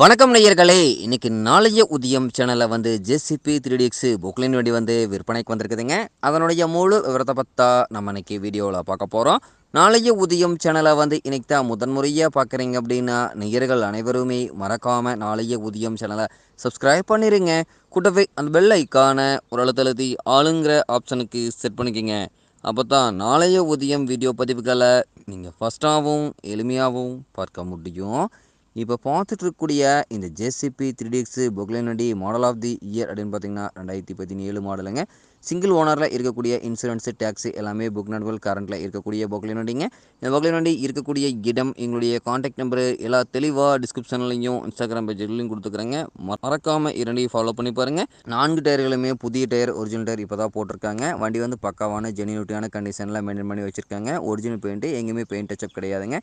வணக்கம் நேயர்களே. இன்னைக்கு நாளைய உதயம் சேனலில் வந்து ஜேசிபி த்ரீ டிஎக்ஸு புக்லின் வண்டி வந்து விற்பனைக்கு வந்திருக்குதுங்க. அதனுடைய முழு விவரத்தை பார்த்தா நம்ம இன்னைக்கு வீடியோவில் பார்க்க போகிறோம் நாளைய உதயம் சேனலை வந்து இன்னைக்கு தான் முதன்முறையாக பார்க்குறீங்க அப்படின்னா நேயர்கள் அனைவருமே மறக்காமல் நாளைய உதயம் சேனலை சப்ஸ்கிரைப் பண்ணிடுங்க கூட்டவே அந்த பெல் ஐக்கான ஒரு அழுத்தழுத்தி ஆளுங்கிற ஆப்ஷனுக்கு செட் பண்ணிக்கோங்க. அப்போ தான் நாளைய உதயம் வீடியோ பதிவுகளை நீங்கள் ஃபஸ்ட்டாகவும் எளிமையாகவும் பார்க்க முடியும். இப்போ பார்த்துட்டு இருக்கக்கூடிய இந்த ஜேசிபி த்ரீ டிஎக்ஸு பொக்லைனடி மாடல் ஆஃப் தி இயர் அப்படின்னு பார்த்தீங்கன்னா ரெண்டாயிரத்தி பதினேழு மாடலுங்க. சிங்கிள் ஓனரில் இருக்கக்கூடிய இன்சூரன்ஸு டேக்ஸு எல்லாமே புக் நடுவல் கரண்ட்டில் இருக்கக்கூடிய பொக்லைன் இந்த பொக்லைன் இருக்கக்கூடிய இடம் எங்களுடைய காண்டாக்ட் நம்பரு எல்லா தெளிவாக டிஸ்கிரிப்ஷன்லையும் இன்ஸ்டாகிராம் பேஜ்லையும் கொடுத்துக்குறேங்க. மறக்காமல் இரண்டையும் ஃபாலோ பண்ணி பாருங்கள் நான்கு டயர்களுமே புதிய டயர் ஒரிஜினல் டயர் இப்போ தான் போட்டிருக்காங்க. வண்டி வந்து பக்காவான ஜெனியூட்டியான கண்டிஷனில் மெயின்டைன் பண்ணி வச்சுருக்காங்க. ஒரிஜினல் பெயிண்ட்டு எங்கேயுமே பெயிண்ட் டச்சப் கிடையாதுங்க.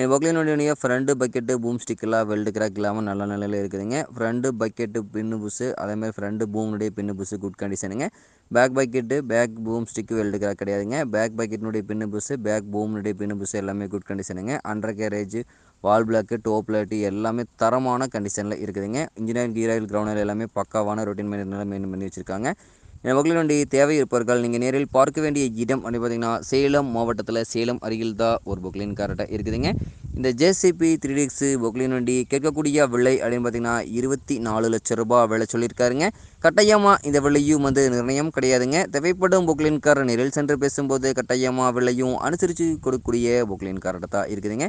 என் பொக்லினுடைய ஃப்ரண்ட்டு பக்கெட்டு பூம் ஸ்டிக்கெல்லாம் வெல்டு கிராக் இல்லாமல் நல்ல நிலையில் இருக்குதுங்க. ஃப்ரண்ட்டு பக்கெட்டு பின்னு புஷு அதேமாதிரி ஃப்ரண்ட்டு பூம்னுடைய pin bush good கண்டிஷனுங்க back bucket back boom stick weld crack கிடையாதுங்க. பேக் பக்கெட்னுடைய பின்னு புஷு பேக் பூம்னுடைய பின்னு புஷு எல்லாமே good கண்டிஷனுங்க undercarriage valve block top light எல்லாமே தரமான கண்டிஷனில் இருக்குதுங்க. இன்ஜினியரிங் கீராயில் ஆயில் எல்லாமே பக்காவான ரொட்டீன் மெயின்டெயின் மெயின்டைன் பண்ணி வச்சுருக்காங்க. மகளிர் வண்டி தேவை இருப்பவர்கள் நீங்கள் நேரில் பார்க்க வேண்டிய இடம் அப்படி பார்த்தீங்கன்னா சேலம் மாவட்டத்தில் சேலம் அருகில் தான் ஒரு பொக்லின் கரெக்டாக இருக்குதுங்க. இந்த ஜேசிபி த்ரீ டிக்ஸு பொக்லின் வண்டி கேட்கக்கூடிய விலை அப்படின்னு பார்த்தீங்கன்னா இருபத்தி நாலு லட்ச ரூபாய் விலை சொல்லியிருக்காருங்க. கட்டாயமாக இந்த விலையும் வந்து நிர்ணயம் கிடையாதுங்க. தேவைப்படும் பொக்லின் கார் நேரில் சென்று பேசும்போது கட்டாயமாக விலையும் அனுசரித்து கொடுக்கக்கூடிய பொக்லின் கார்டாக தான் இருக்குதுங்க.